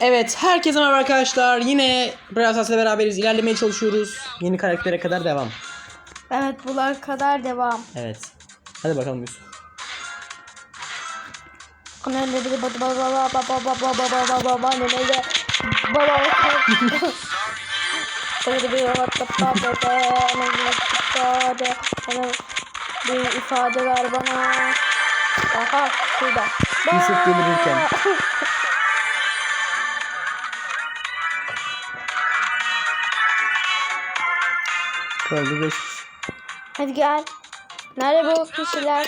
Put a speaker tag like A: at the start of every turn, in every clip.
A: Evet, herkese merhaba arkadaşlar. Yine Brawl beraberiz. İlerlemeye çalışıyoruz. Yeni karaktere kadar devam.
B: Evet bunlar kadar devam.
A: Evet. Hadi bakalım Yusuf.
B: Bir ifade ver bana. Aha şurada.
A: Yusuf delirirken. Kaldı 5
B: Hadi gel. Nerede bu kişiler?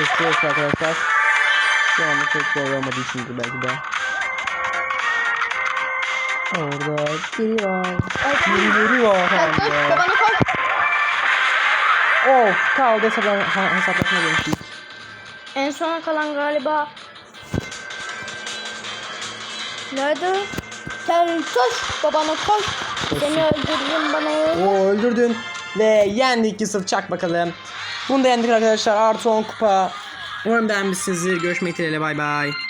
A: Yok arkadaşlar. Şu anda çok doğru olmadığı için belki de. Orada biri var. Birileri var hem
B: Koş
A: de.
B: babana koş.
A: Of kaldı hesaplan hesaplaşma demiştik.
B: En sona kalan galiba. Nerede? Sen koş babana koş. Seni öldürürüm bana.
A: Oo öldürdün. Ve yendik Yusuf çak bakalım. Bunu da yendik arkadaşlar. Artı 10 kupa. Umarım beğenmişsinizdir. Görüşmek dileğiyle bay bay.